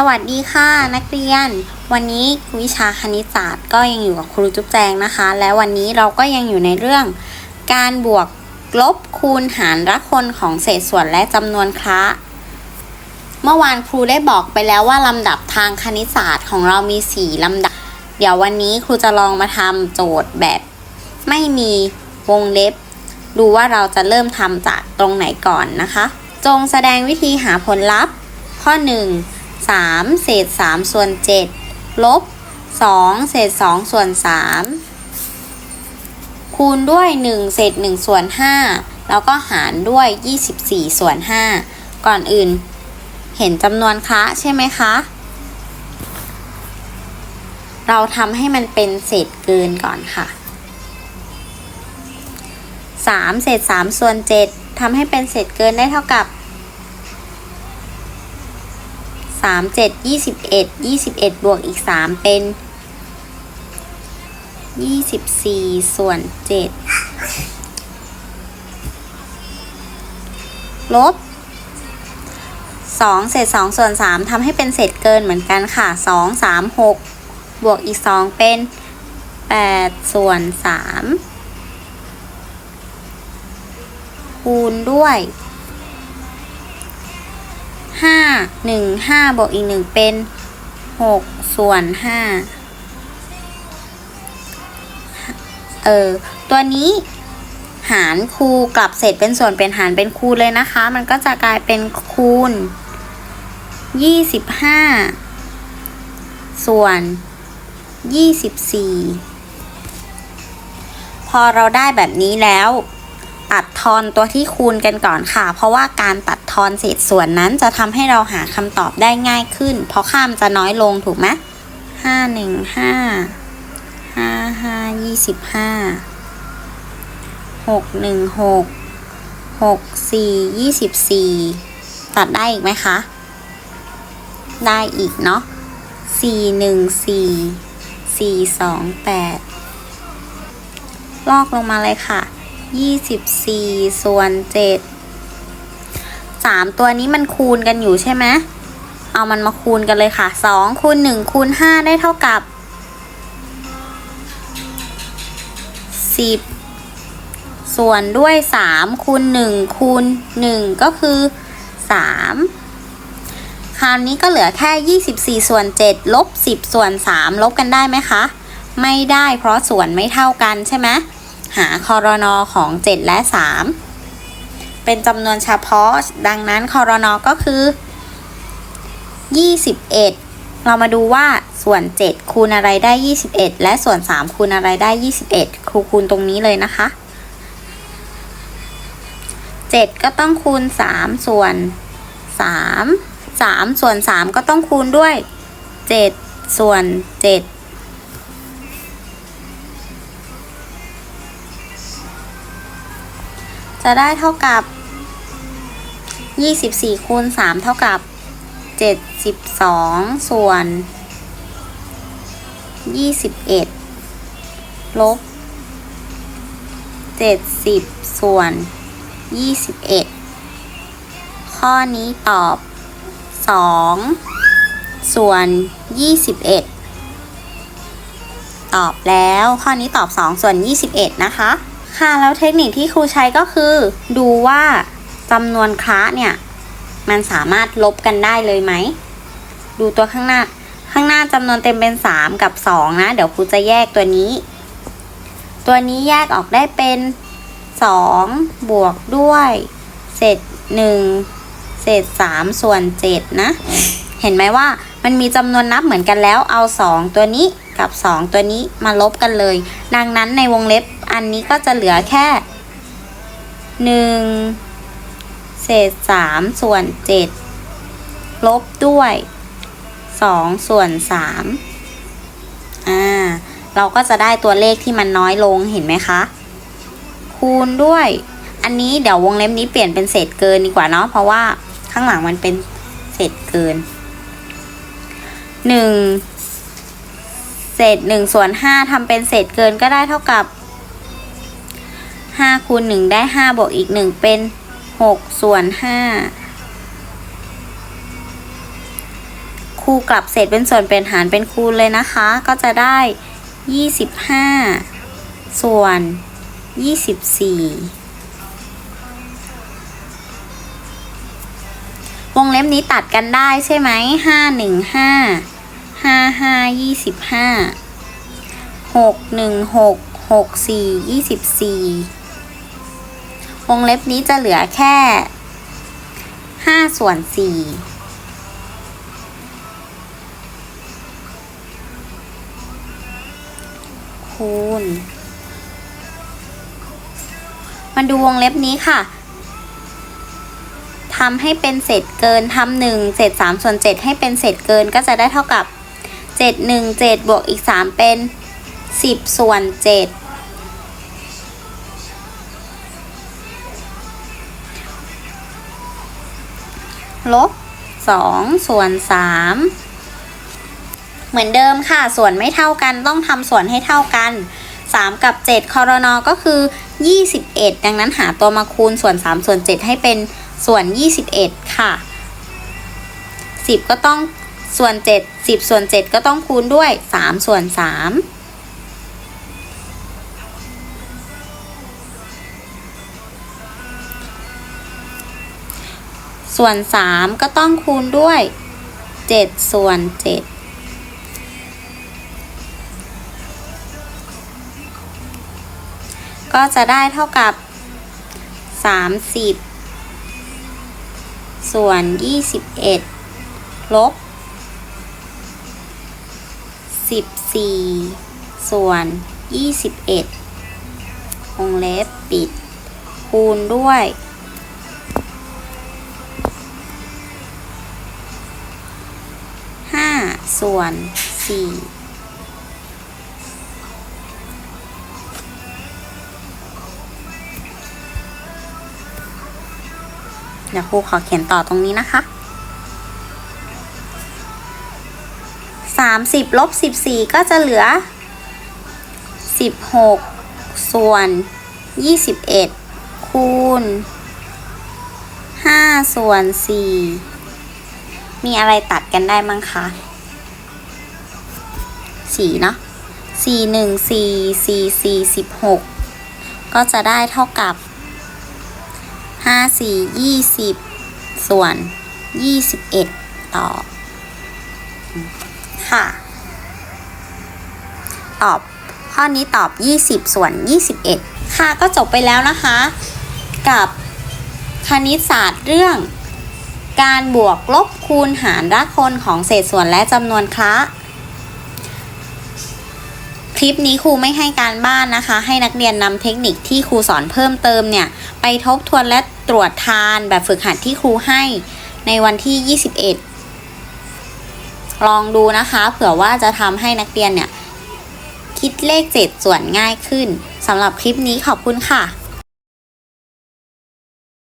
สวัสดีค่ะนักเรียน วันนี้วิชาคณิตศาสตร์ก็ยังอยู่กับครูจุ๊บแจงนะคะ และวันนี้เราก็ยังอยู่ในเรื่อง การบวกลบคูณหารละคนของเศษส่วนและจำนวนคละเมื่อวานครูได้บอกไปแล้วว่าลำดับทางคณิตศาสตร์ของเรามี 4 ลำดับ เดี๋ยววันนี้ครูจะลองมาทำโจทย์แบบ ไม่มีวงเล็บ ดูว่าเราจะเริ่มทำจากตรงไหนก่อนนะคะ จงแสดงวิธีหาผลลัพธ์ ข้อ 1 3 เศษ 3 ส่วน 7 ลบ 2 เศษ 2 ส่วน 3 คูณด้วย 1 เศษ 1 ส่วน 5 แล้วก็หารด้วย 24 ส่วน 5 ก่อนอื่น เห็นจำนวนคะใช่ไหมคะ เราทำให้มันเป็นเศษเกินก่อนค่ะ 3 เศษ 3 ส่วน 7ทำให้เป็นเศษเกินได้เท่ากับ สามเจ็ดยี่สิบเอ็ดยี่สิบเอ็ดบวกอีกสามเป็นยี่สิบสี่ส่วนเจ็ดลบสองเศษสองส่วนสามทำให้เป็นเศษเกินเหมือนกันค่ะสองสามหกบวกอีกสองเป็นแปดส่วนสามคูณด้วย ห้าหนึ่งห้าบวกอีกหนึ่งเป็นหกส่วนห้าเออตัวนี้หารคูกลับเศษเป็นส่วนเป็นหารเป็นคูณเลยนะคะ มันก็จะกลายเป็นคูณยี่สิบห้าส่วนยี่สิบสี่พอเราได้แบบนี้แล้ว ตัดทอนตัวที่คูณกันก่อนค่ะ เพราะว่าการตัด ทอนเศษส่วนนั้นจะทำให้เราหาคำตอบได้ง่ายขึ้น เพราะค่ามจะน้อยลงถูกไหมห้าหนึ่งห้าห้าห้ายี่สิบห้าหกหนึ่งหกหกสี่ยี่สิบสี่ตัดได้อีกไหมคะ ได้อีกเนาะสี่หนึ่งสี่สี่สองแปดลอกลงมาเลยค่ะยี่สิบสี่ส่วนเจ็ด สามตัวนี้มันคูณกันอยู่ใช่ไหมเอามันมาคูณกันเลยค่ะสองคูณหนึ่งคูณห้าได้เท่ากับสิบส่วนด้วยสามคูณหนึ่งคูณหนึ่งก็คือสามคราวนี้ก็เหลือแค่ยี่สิบสี่ส่วนเจ็ดลบสิบส่วนสามลบกันได้ไหมคะ ไม่ได้เพราะส่วนไม่เท่ากันใช่ไหมหาคอรนอของ 7 และ 3 เป็นจำนวนเฉพาะ ดังนั้นคอรนอก็คือ 21 เรามาดูว่าส่วน 7 คูณอะไรได้ 21 และส่วน 3 คูณอะไรได้ 21 ครูคูณตรงนี้เลยนะคะ 7 ก็ต้องคูณ 3 ส่วน 3 3 ส่วน 3 ก็ต้องคูณด้วย 7 ส่วน 7จะได้เท่ากับ 24คูณ3เท่ากับ 72 ส่วน 21 ลบ 70 ส่วน 21 ข้อนี้ตอบ 2 ส่วน 21 ตอบแล้วข้อนี้ตอบ 2 ส่วน 21 นะคะ ค่ะ แล้วเทคนิคที่ครูใช้ก็คือดูว่า จำนวนคละเนี่ย มันสามารถลบกันได้เลยไหม ดูตัวข้างหน้า ข้างหน้าจำนวนเต็มเป็น 3 กับ 2 นะ เดี๋ยวครูจะแยกตัวนี้ ตัวนี้แยกออกได้เป็น 2 บวกด้วยเศษ1เศษ3ส่วน7นะ เห็นไหมว่ามันมีจำนวนนับเหมือนกันแล้วเอา 2 ตัวนี้กับ 2 ตัวนี้มาลบกันเลย ดังนั้นในวงเล็บอันนี้ก็จะเหลือแค่ 1 เศษ 3 ส่วน 7 ลบด้วย 2 ส่วน 3 อ่า เราก็จะได้ตัวเลขที่มันน้อยลงเห็นไหมคะ คูณด้วย อันนี้เดี๋ยววงเล็บนี้เปลี่ยนเป็นเศษเกินดีกว่าเนาะเพราะว่าข้างหลังมันเป็นเศษเกินหนึ่งเศษหนึ่งส่วนห้าทำเป็นเศษเกินก็ได้เท่ากับห้าคูณหนึ่งได้ห้าบวกอีกหนึ่งเป็น หกส่วนห้าครูกลับเศษเป็นส่วนเป็นหารเป็นคูณเลยนะคะ ก็จะได้ 25 ส่วน 24วงเล็บนี้ตัดกันได้ใช่ไหมห้าหนึ่งห้าห้าห้ายี่สิบห้าหกหนึ่งหกหกสี่ยี่สิบสี่ วงเล็บนี้จะเหลือแค่ห้าส่วนสี่คูณมาดูวงเล็บนี้ค่ะทำให้เป็นเศษเกินทำหนึ่งเศษสามส่วนเจ็ดให้เป็นเศษเกินก็จะได้เท่ากับเจ็ดหนึ่งเจ็ดบวกอีกสามเป็นสิบส่วนเจ็ด ลบสองส่วนสามเหมือนเดิมค่ะ ส่วนไม่เท่ากันต้องทำส่วนให้เท่ากัน 3 กับ 7 คอรนอก็คือ 21 ดังนั้นหาตัวมาคูณส่วน 3 ส่วน 7 ให้เป็นส่วน 21 ค่ะ 10 ก็ต้องส่วน 7 10 ส่วน 7 ก็ต้องคูณด้วย 3 ส่วน 3 ส่วน 3 ก็ต้องคูณด้วย 7 ส่วน 7ก็จะได้เท่ากับ 30 ส่วน 21 ลบ 14 ส่วน 21วงเล็บปิด คูณด้วย ส่วน 4เดี๋ยวครูขอเขียนต่อตรงนี้นะคะสามสิบลบสิบสี่ก็จะเหลือสิบหกส่วนยี่สิบเอ็ดคูณห้าส่วนสี่มีอะไรตัดกันได้มั้งคะ สี่เนาะสี่หนึ่งสี่สี่สี่สิบหกก็จะได้เท่ากับห้าสี่ยี่สิบส่วนยี่สิบเอ็ดต่อ ค่ะ ตอบข้อนี้ตอบ 20 ส่วน 21 ค่ะก็จบไปแล้วนะคะ กับคณิตศาสตร์เรื่อง การบวกลบคูณหารรากคนของเศษส่วนและจำนวนคละ คลิปนี้ครูไม่ให้การบ้านนะคะ ให้นักเรียนนำเทคนิคที่ครูสอนเพิ่มเติมเนี่ย ไปทบทวนและตรวจทานแบบฝึกหัดที่ครูให้ในวันที่ 21 ลองดูนะคะ เผื่อว่าจะทำให้นักเรียนเนี่ย คิดเลขเจ็ดส่วนง่ายขึ้นสำหรับคลิปนี้ขอบคุณค่ะ